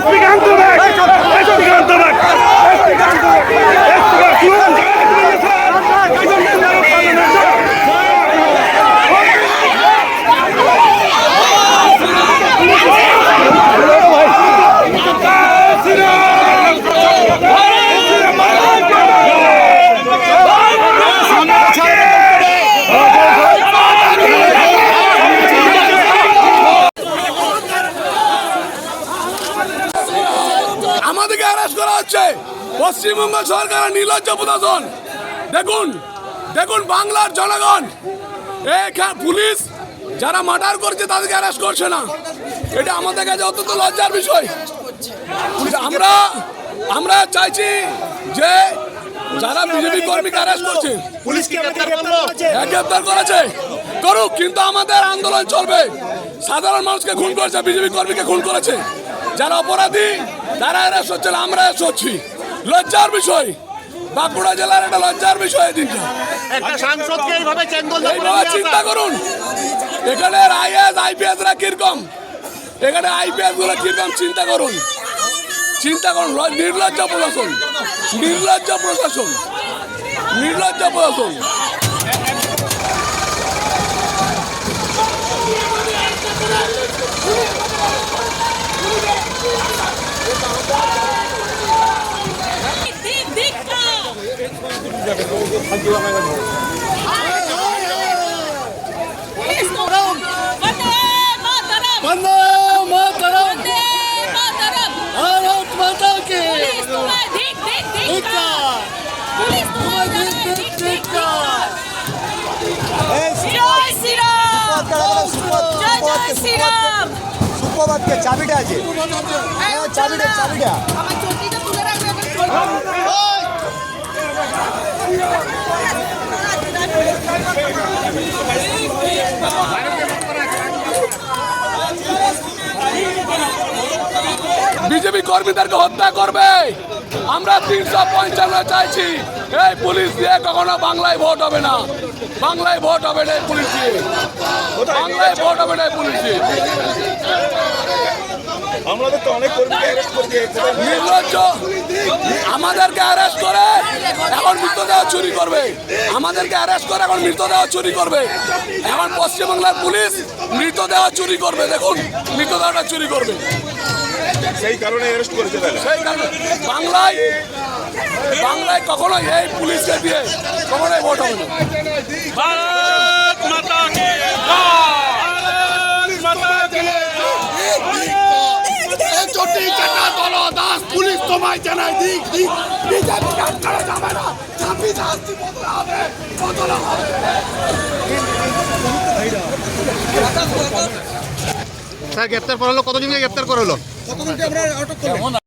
SP আমাদেরকে arrest করা হচ্ছে। পশ্চিমবঙ্গ সরকারের নির্লজ্জ প্রশাসন। দেখুন দেখুন বাংলার জনগণ। এখানে পুলিশ যারা মার্ডার করছে তাদেরকে অ্যারেস্ট করছে না। এটা আমাদের কাছে অত্যন্ত লজ্জার বিষয়। আমরা আমরা চাইছি যে যারা বিজেপি কর্মীকে অ্যারেস্ট করছে পুলিশ কি আমাদের গ্রেপ্তার করেছে। হ্যাঁ, গ্রেপ্তার করেছে। করুক কিন্তু আমাদের আন্দোলন চলবে। সাধারণ মানুষকে খুন করেছে বিজেপি কর্মীকে খুন করেছে। যারা অপরাধী তারা অ্যারেস্ট হচ্ছে আমরা হচ্ছি লজ্জার বিষয়। বাঁকুড়া জেলার একটা লজ্জার বিষয় এই দিনটা। একটা সাংসদকে এইভাবে চিন্তা করুন। এখানে আইএস আইপিএস রা কীরকম? এখানে আইপিএসগুলো কীরকম? চিন্তা করুন। চিন্তা করুন। নির্লজ্জ প্রশাসন। নির্লজ্জ প্রশাসন। নির্লজ্জ প্রশাসন দিক দিক না পুলিশ গরম বন্দে মাতরম বন্দে মাতরম বন্দে মাতরম ভারত মাতা কি পুলিশ তোমায় দিক দিক দিক না পুলিশ তোমায় দিক দিক দিক না জয় শ্রীরাম জয় জয় শ্রীরাম সুপ্রভাতকে চাবিটা আছে। হ্যাঁ, চাবিটা চাবিটা। আমার চটিটা তুলে রাখবে বিজেপি কর্মীদেরকে হত্যা করবে। আমরা তিনশো পঞ্চান্ন চাইছি এই পুলিশ দিয়ে কখনো বাংলায় ভোট হবে না। বাংলায় ভোট হবে না এই পুলিশ দিয়ে। বাংলায় ভোট হবে না এই পুলিশ দিয়ে। আমাদের তো অনেক নির্লজ্জ। আমাদেরকে অ্যারেস্ট করে এখন মৃতদেহ চুরি করবে। আমাদেরকে অ্যারেস্ট করে এখন মৃতদেহ চুরি করবে। এখন পশ্চিমবাংলার পুলিশ মৃতদেহ চুরি করবে। দেখুন মৃতদেহটা চুরি করবে। সেই কারণে অ্যারেস্ট করেছে সেই বাংলায় বাংলায় কখনো এই পুলিশকে দিয়ে কখনোই ভোট হবে পুলিশ তোমায় দিক দিক। বিজেপি কাজ করা যাবে না। চাপি বদলা হবে বদলা হবে। গ্রেপ্তার করা হলো কতজনকে গ্রেপ্তার করা হলো